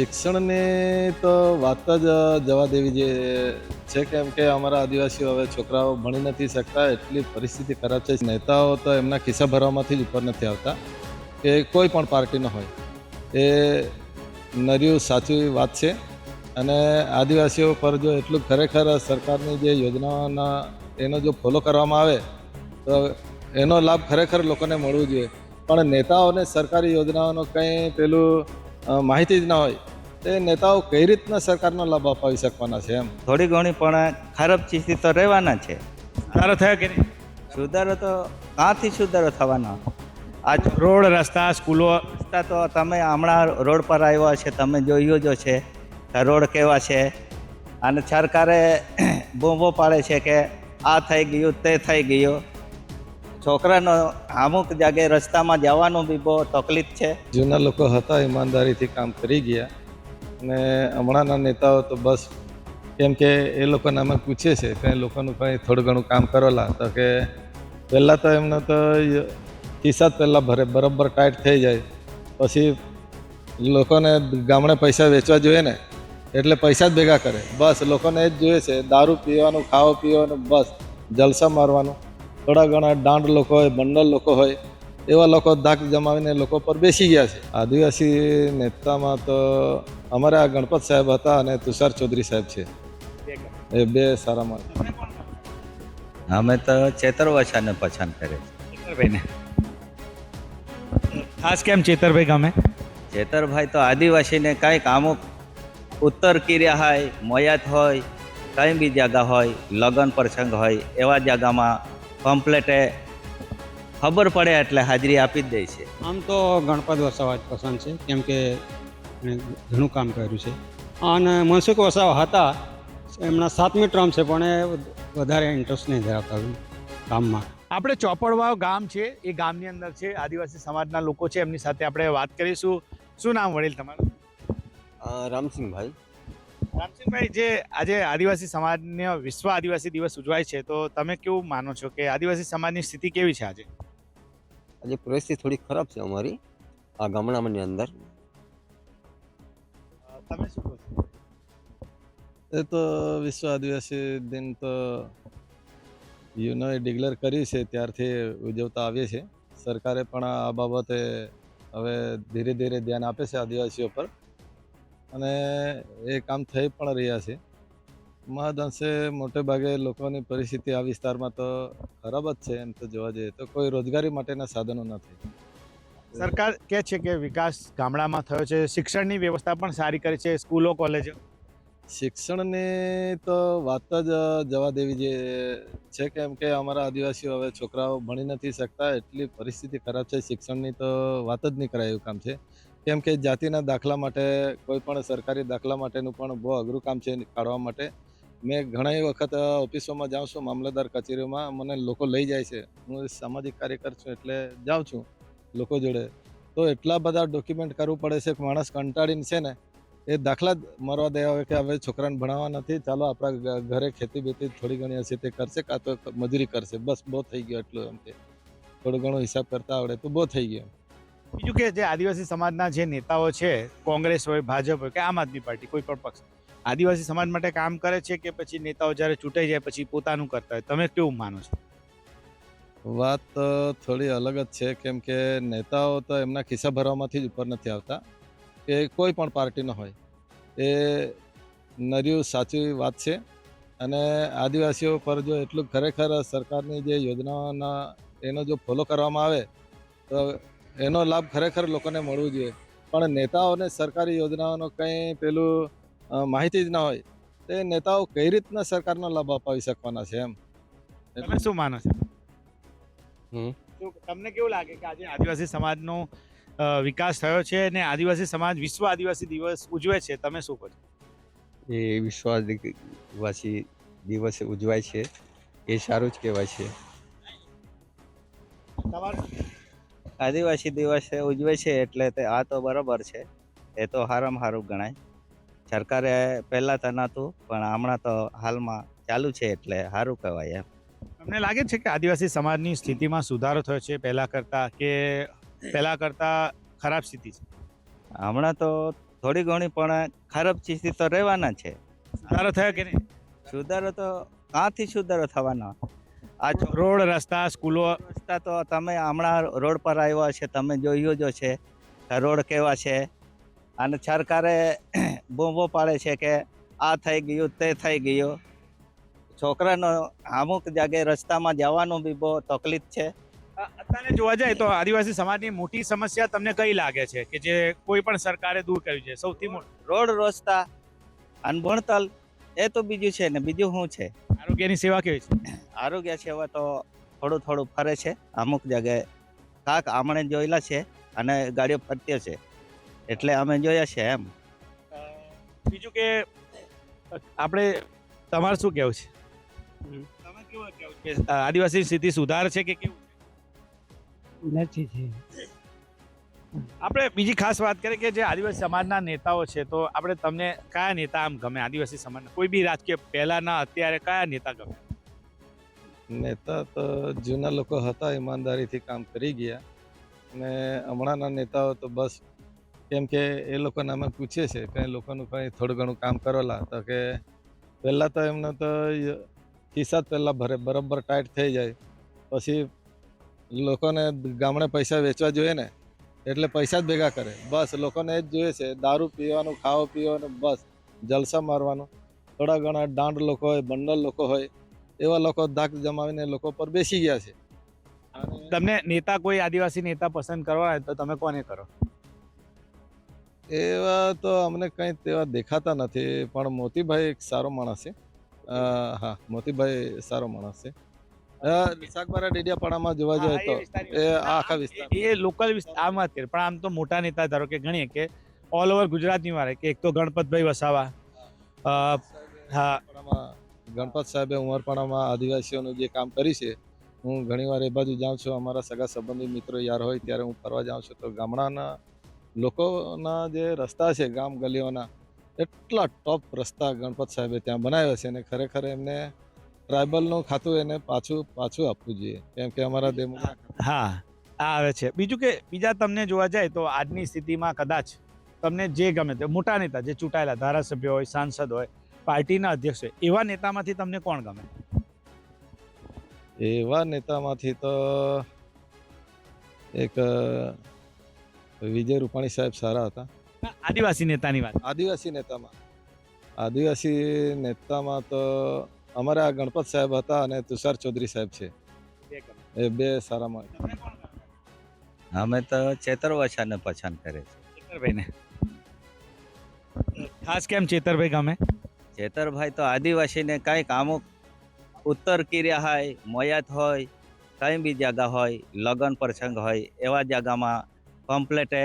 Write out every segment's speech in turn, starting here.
શિક્ષણની તો વાત જ જવા દેવી જે છે કેમ કે અમારા આદિવાસીઓ હવે છોકરાઓ ભણી નથી શકતા, એટલી પરિસ્થિતિ ખરાબ છે. નેતાઓ તો એમના ખિસ્સા ભરવામાંથી જ ઉપર નથી આવતા, કે કોઈ પણ પાર્ટીનો હોય. એ નર્યું, સાચી વાત છે. અને આદિવાસીઓ પર જો એટલું ખરેખર સરકારની જે યોજનાઓના એનો જો ફોલો કરવામાં આવે, તો એનો લાભ ખરેખર લોકોને મળવો જોઈએ. પણ નેતાઓને સરકારી યોજનાઓનો કંઈ પેલું માહિતી જ ના હોય. તે નેતાઓ કઈ રીતના સરકારનો લાભ અપાવી શકવાના છે એમ? થોડી ઘણી પણ ખરાબ ચીજથી તો રહેવાના છે. સુધારો થયો કે નહીં? સુધારો તો ક્યાંથી સુધારો થવાનો? આજ રોડ રસ્તા સ્કૂલો. રસ્તા તો તમે હમણાં રોડ પર આવ્યા છે તમે જોયો જો છે રોડ કેવા છે? અને સરકારે બૂમો પાડે છે કે આ થઈ ગયું તે થઈ ગયું. છોકરાનો અમુક જાગે રસ્તામાં જવાનું બી બહુ તકલીફ છે. જૂના લોકો હતા ઈમાનદારીથી કામ કરી ગયા. અને હમણાંના નેતાઓ તો બસ કેમ કે એ લોકોને અમે પૂછીએ છીએ કે લોકોનું કંઈ થોડું ઘણું કામ કરેલા. તો કે પહેલાં તો એમનો તો ખિસ્સા જ પહેલાં ભરે, બરાબર ટાઈટ થઈ જાય. પછી લોકોને ગામડે પૈસા વેચવા જોઈએ ને, એટલે પૈસા જ ભેગા કરે. બસ લોકોને એ જ જોઈએ છે, દારૂ પીવાનું, ખાવા પીવાનું, બસ જલસા મારવાનું. થોડા ઘણા દાંડ લોકો હોય, બંડલ લોકો હોય એવા લોકો ધાક જમાવીને લોકો પર બેસી ગયા છે. આદિવાસી નેતામાં તો અમારે આ ગણપત સાહેબ હતા અને તુષાર ચૌધરી સાહેબ છે. એ બે સારામાં અમે તો ચેતર પછાન પસંદ કરે ચેતરભાઈને. ખાસ કેમ ચેતરભાઈ ગમે? ચેતરભાઈ તો આદિવાસીને કાંઈક અમુક ઉત્તર કિર્યા હોય મોયાત હોય કંઈ બી જગા હોય લગ્ન પ્રસંગ હોય એવા જગામાં કમ્પ્લેટે ખબર પડે એટલે હાજરી આપી જ દે છે. આમ તો ગણપત વસાવા જ પસંદ છે કેમ કે ઘણું કામ કર્યું છે. અને મનસુખ વસાવા હતા એમના સાતમી ટર્મ છે પણ એ વધારે ઇન્ટરેસ્ટ નહીં ધરાવતા કામમાં આપણે ચોપડવાવ ગામ છે એ ગામની અંદર છે આદિવાસી સમાજના લોકો છે એમની સાથે આપણે વાત કરીશું. શું નામ વડીલ તમારું? રામસિંહભાઈ. રામસિંહભાઈ જે આજે આદિવાસી સમાજનો વિશ્વ આદિવાસી દિવસ ઉજવાય છે તો તમે કેવું માનો છો કે આદિવાસી સમાજની સ્થિતિ કેવી છે આજે? આજે પરિસ્થિતિ થોડી ખરાબ છે અમારી આ ગામડામાંની અંદર. તમે શું કહો છો? એ તો વિશ્વ આદિવાસી દિન તો યુનોએ ડિક્લેર કર્યું છે ત્યારથી ઉજવતા આવીએ છીએ. સરકારે પણ આ બાબતે હવે ધીરે ધીરે ધ્યાન આપે છે આદિવાસીઓ પર. અને એ કામ થઈ પણ રહ્યા છે. મહદઅંશે મોટે ભાગે લોકોની પરિસ્થિતિ આ વિસ્તારમાં તો ખરાબ જ છે એમ તો જોવા જઈએ તો કોઈ રોજગારી માટેના સાધનો નથી. સરકાર કહે છે કે વિકાસ ગામડામાં થયો છે. શિક્ષણની વ્યવસ્થા પણ સારી કરી છે સ્કૂલો કોલેજો. શિક્ષણની તો વાત જ જવા દેવી જે છે કેમ કે અમારા આદિવાસીઓ હવે છોકરાઓ ભણી નથી શકતા એટલી પરિસ્થિતિ ખરાબ છે. શિક્ષણની તો વાત જ નહીં કરાય એવું કામ છે. કેમ કે જાતિના દાખલા માટે કોઈ પણ સરકારી દાખલા માટેનું પણ બહુ અઘરું કામ છે કાઢવા માટે. મેં ઘણા વખત ઓફિસોમાં જાઉં છું, મામલતદાર કચેરીઓમાં. મને લોકો લઈ જાય છે. હું સામાજિક કાર્યકર છું એટલે જાઉં છું લોકો જોડે. તો એટલા બધા ડોક્યુમેન્ટ કરવું પડે છે કે માણસ કંટાળીને છે ને, એ દાખલા જ મરવા દેવા હોય કે હવે છોકરાને ભણાવવા નથી, ચાલો આપણા ઘરે ખેતી બેતી થોડી ઘણી હશે તે કરશે કાં તો મજૂરી કરશે. બસ બહુ થઈ ગયો એટલું એમ કે. થોડું ઘણું હિસાબ કરતા આવડે તો બહુ થઈ ગયો બીજું કે જે આદિવાસી સમાજના જે નેતાઓ છે, કોંગ્રેસ હોય, ભાજપ હોય કે આમ આદમી પાર્ટી, કોઈ પણ પક્ષ. આદિવાસી સમાજ માટે કામ કરે છે કે પછી નેતાઓ જ્યારે ચૂંટાઈ જાય પછી પોતાનું કરતા હોય? તમે કેવું માનો છો? વાત થોડી અલગ જ છે. કેમ કે નેતાઓ તો એમના ખિસ્સા ભરવામાંથી જ ઉપર નથી આવતા. એ કોઈ પણ પાર્ટીનો હોય. એ નર્યું સાચી વાત છે. અને આદિવાસીઓ પર જો એટલું ખરેખર સરકારની જે યોજનાઓના એનો જો ફોલો કરવામાં આવે, તો એનો લાભ ખરેખર લોકોને મળવું જોઈએ. પણ નેતાઓને સરકારી યોજનાઓનો કંઈ પેલું માહિતી જ ના હોય. તે નેતાઓ કઈ રીતના સરકારનો લાભ અપાવી શકવાના છે એમ? તમે શું માનો છો. તમને કેવું લાગે કે આજે આદિવાસી સમાજનો વિકાસ થયો છે અને આદિવાસી સમાજ વિશ્વ આદિવાસી દિવસ ઉજવે છે? તમે શું કહો એ વિશ્વ આદિવાસી દિવસે ઉજવાય છે. એ સારું જ કહેવાય છે. તમારું? આદિવાસી દિવસે ઉજવે છે એટલે તે આ તો બરાબર છે. એ તો હારામાં સારું ગણાય. સરકારે પહેલાં તો નહોતું પણ હમણાં તો હાલમાં ચાલુ છે એટલે સારું કહેવાય એમ. તમને લાગે છે કે આદિવાસી સમાજની સ્થિતિમાં સુધારો થયો છે પહેલા કરતા કે પહેલા કરતા ખરાબ સ્થિતિ છે? હમણાં તો થોડી ઘણી પણ ખરાબ સ્થિતિ તો રહેવાના છે. સુધારો થયો કે નહીં? સુધારો તો ક્યાંથી સુધારો થવાનો? આ રોડ રસ્તા સ્કૂલો? રસ્તા તો તમે હમણાં રોડ પર આવ્યા છે તમે જોયું જો છે રોડ કેવા છે? અને સરકારે બૂમો પાડે છે કે આ થઈ ગયું તે થઈ ગયું. છોકરાનો અમુક જગ્યાએ રસ્તામાં જવાનું બી બહુ તકલીફ છે. અત્યારે જોવા જાય તો આદિવાસી સમાજની મોટી સમસ્યા તમને કઈ લાગે છે? કે જે કોઈ પણ સરકારે દૂર કર્યું છે સૌથી મોટી રોડ રસ્તા અને ભણતર એ તો બીજું છે ને બીજું શું છે? આરોગ્યની સેવા કેવી છે? આરોગ્ય સેવા તો થોડું થોડું ફરે છે. અમુક જગ્યાએ કાંક આમણે જોયેલા છે અને ગાડીઓ ફરતી છે એટલે અમે જોયા છે એમ. બીજું કે આપણે તમારે શું કેવું છે? તમે કેવું કે આદિવાસી સ્થિતિ સુધાર છે કે કેવું નથી આપણે બીજી ખાસ વાત કરીએ કે જે આદિવાસી સમાજના નેતાઓ છે તો આપણે તમને કયા નેતા આમ ગમે? આદિવાસી સમાજના કોઈ બી રાજકીય પહેલાના અત્યારે કયા નેતા ગમે? નેતા તો જૂના લોકો હતા ઈમાનદારીથી કામ કરી ગયા. અને હમણાંના નેતાઓ તો બસ કેમ કે એ લોકોને અમે પૂછીએ છીએ કંઈ લોકોનું કંઈ થોડું ઘણું કામ કરેલા તો કે પહેલાં તો એમને તો ખિસ્સા પહેલાં ભરે, બરાબર ટાઈટ થઈ જાય. પછી લોકોને ગામડે પૈસા વેચવા જોઈએ ને, એટલે પૈસા જ ભેગા કરે. બસ, લોકોને એ જ જોઈએ છે, દારૂ પીવાનું, ખાવો પીવાનું, બસ, જલસા મારવાનું. થોડા ઘણા દાંડ લોકો હોય, બંડલ લોકો હોય, એવા લોકો ધાક જમાવીને લોકો પર બેસી ગયા છે. તમને નેતા કોઈ આદિવાસી નેતા પસંદ કરવા હોય તો તમે કોને કરો? એવા તો અમને કંઈ તેવા દેખાતા નથી પણ મોતીભાઈ એક સારો માણસ છે. હા મોતીભાઈ સારો માણસ છે. શાકબારા ડેડિયાપાડામાં જોવા જાય તો એ આખા વિસ્તાર. એ લોકલ વિસ્તાર આમ વાત કરીએ પણ આમ તો મોટા નેતા ધારો કે ગણીએ કે ઓલ ઓવર ગુજરાતની વારે કે એક તો ગણપતભાઈ વસાવા હા. ગણપત સાહેબે ઉમરપાડામાં આદિવાસીઓનું જે કામ કર્યું છે હું ઘણીવાર એ બાજુ જાઉં છું અમારા સગા સંબંધી મિત્રો યાર હોય ત્યારે હું ફરવા જાઉં છું તો ગામડાના લોકોના જે રસ્તા છે ગામ ગલીઓના એટલા ટોપ રસ્તા ગણપત સાહેબે ત્યાં બનાવ્યા છે અને ખરેખર એમને ટ્રાઇબલનું ખાતું એને પાછું પાછું આપવું જોઈએ. કેમ કે અમારા દેશમાં હા આ આવે છે. બીજું કે બીજા તમને જોવા જાય તો આજની સ્થિતિમાં કદાચ તમને જે ગમે તે મોટા નેતા જે ચૂંટાયેલા ધારાસભ્ય હોય સાંસદ હોય પાર્ટીના અધ્યક્ષ હોય એવા નેતામાંથી તમને કોણ ગમે? એવા નેતામાંથી તો એક વિજય રૂપાણી સાહેબ સારા હતા. આદિવાસી નેતાની વાત. આદિવાસી નેતામાં. આદિવાસી નેતામાં તો અમારા ગણપત સાહેબ હતા અને તુષાર ચૌધરી સાહેબ છે. એ બે સારામાં? અમે તો ચેતર વસાને પસંદ કરે છે. ચેતરભાઈને. ખાસ કેમ ચેતરભાઈ ગમે? ચેતરભાઈ તો આદિવાસીને કંઈક અમુક ઉત્તર કિર્યા હોય મોયાત હોય કંઈ બી જગા હોય લગ્ન પ્રસંગ હોય એવા જગામાં કમ્પ્લેટે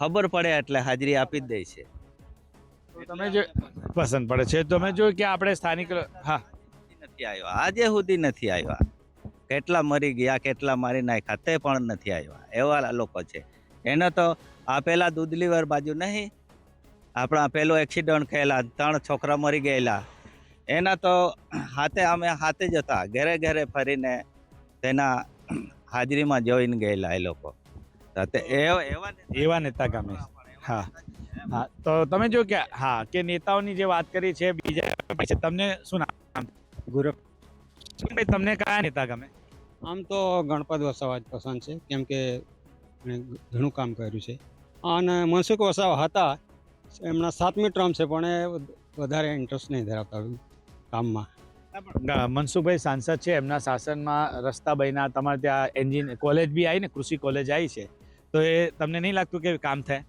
ખબર પડે એટલે હાજરી આપી જ દે છે. તમે જો પસંદ પડે છે. તમે જો કે આપણે સ્થાનિક હા. નથી આવ્યા. આજે સુધી નથી આવ્યા. કેટલા મરી ગયા કેટલા મારી નાખ્યા તે પણ નથી આવ્યા. એવા લોકો છે. એને તો આ પેલા દૂધલીવર બાજુ નહીં. આપણા પેલો એક્સિડન્ટ થયેલા ત્રણ છોકરા મરી ગયેલા. એના તો હાથે અમે હાથે જ હતા. ઘરે ઘરે ફરીને તેના હાજરીમાં જોઈને ગયેલા એ લોકો. એવા એવા એવા નેતા ગમે હા હા તો તમે જો કે હા કે નેતાઓની જે વાત કરી છે બીજા તમને શું નામ? ગુરુ. ભાઈ તમને કયા નેતા ગમે? આમ તો ગણપત વસાવા જ પસંદ છે કેમ કે ઘણું કામ કર્યું છે. અને મનસુખ વસાવા હતા એમના સાતમી ટર્મ છે પણ એ વધારે ઇન્ટરેસ્ટ નહીં ધરાવતા કામમાં. મનસુખભાઈ સાંસદ છે એમના શાસનમાં રસ્તા બન્યા તમારે ત્યાં એન્જિન કોલેજ બી આવી ને કૃષિ કોલેજ આવી છે. તો એ તમને નહીં લાગતું કે કામ થાય?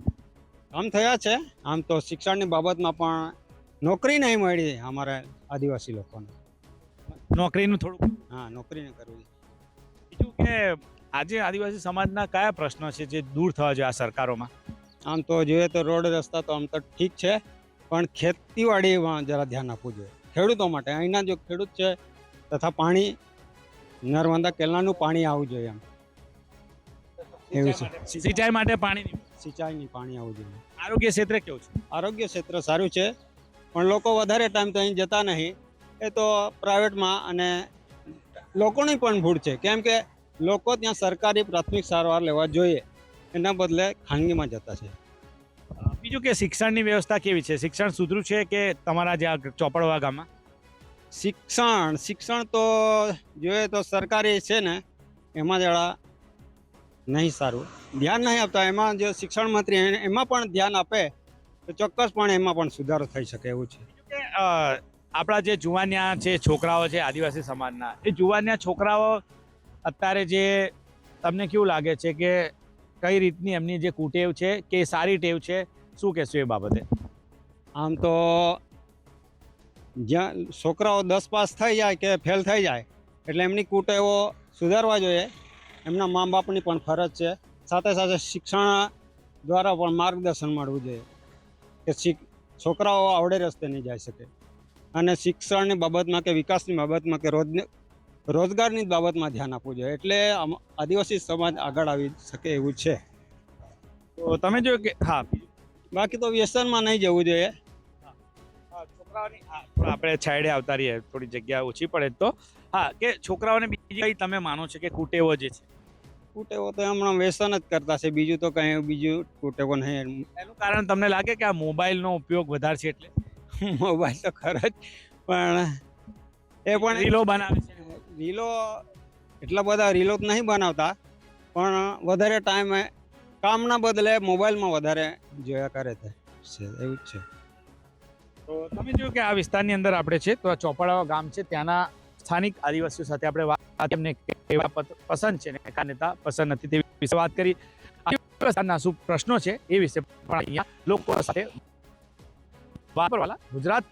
કામ થયા છે. આમ તો શિક્ષણની બાબતમાં પણ નોકરી નહીં મળી અમારા આદિવાસી લોકોને. નોકરીનું થોડું? હા નોકરીને કરવી. બીજું કે આજે આદિવાસી સમાજના કયા પ્રશ્નો છે જે દૂર થવા જોઈએ આ સરકારોમાં? આમ તો જોઈએ તો રોડ રસ્તા તો આમ તો ઠીક છે પણ ખેતીવાડીમાં જરા ધ્યાન આપવું જોઈએ. ખેડૂતો માટે અહીંના જો ખેડૂત છે તથા પાણી નર્મદા કેનાલનું પાણી આવવું જોઈએ એમ. એવું છે. સિંચાઈ માટે પાણી સિંચાઈની પાણી આવવું જોઈએ. આરોગ્ય ક્ષેત્રે કેવું છે? આરોગ્ય ક્ષેત્ર સારું છે પણ લોકો વધારે ટાઈમ તો અહીં જતા નહીં. એ તો પ્રાઇવેટમાં અને લોકોની પણ ભૂલ છે. કેમ કે લોકો ત્યાં સરકારી પ્રાથમિક સારવાર લેવા જોઈએ. એના બદલે ખાનગીમાં જતા છે. બીજું કે શિક્ષણની વ્યવસ્થા કેવી છે? શિક્ષણ સુધરું છે કે તમારા જે ચોપડવા ગામમાં શિક્ષણ શિક્ષણ તો જોઈએ તો સરકારી છે ને. એમાં જરા નહીં સારું. ધ્યાન નહીં આપતા એમાં જે શિક્ષણ મંત્રી એમાં પણ ધ્યાન આપે તો ચોક્કસપણે એમાં પણ સુધારો થઈ શકે એવું છે. આપણા જે જુવાનિયા જે છોકરાઓ છે આદિવાસી સમાજના એ જુવાનિયા છોકરાઓ અત્યારે જે તમને કેવું લાગે છે કે કઈ રીતની એમની જે કુટેવ છે કે સારી ટેવ છે શું કહેશો એ બાબતે? આમ તો જ્યાં છોકરાઓ દસ પાસ થઈ જાય કે ફેલ થઈ જાય એટલે એમની કુટેવો સુધારવા જોઈએ. એમના મા બાપની પણ ફરજ છે. સાથે સાથે શિક્ષણ દ્વારા પણ માર્ગદર્શન મળવું જોઈએ કે છોકરાઓ આવડે રસ્તે નહીં જઈ શકે. અને શિક્ષણની બાબતમાં કે વિકાસની બાબતમાં કે રોજ રોજગારની બાબતમાં ધ્યાન આપવું જોઈએ. એટલે આદિવાસી સમાજ આગળ આવી શકે એવું છે. તો તમે જો કે હા. બાકી તો વ્યસનમાં નહીં જવું જોઈએ. હા, છોકરાઓની આપણે છાયડે આવતા રહીએ થોડી જગ્યા ઓછી પડે તો. હા કે છોકરાઓને કઈ તમે માનો છો કે કુટેવો જે છે? કુટેવો તો હમણાં વ્યસન જ કરતા છે. બીજું તો કઈ બીજું કુટેવો નહીં. એનું કારણ તમને લાગે કે આ મોબાઈલનો ઉપયોગ વધારે છે એટલે? મોબાઈલ તો ખરો જ પણ એ પણ રીલો બનાવે છે. રીલો એટલા બધા રીલો તો નહીં બનાવતા પણ વધારે ટાઈમે કામના બદલે મોબાઈલમાં વધારે જોયા કરે છે. એવું જ છે. તો તમે જોયું કે આ વિસ્તારની અંદર આપણે છે તો આ ચોપડાવા ગામ છે ત્યાંના સ્થાનિક આદિવાસીઓ સાથે આપણે વાત એમને કેવા પસંદ છે કયા નેતા પસંદ નથી તે વિશે વાત કરી. આદિવાસીના શું પ્રશ્નો છે એ વિશે પણ અહીંયા લોકો સાથે વાપરવાલા ગુજરાત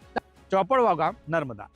ચોપડવા ગામ નર્મદા.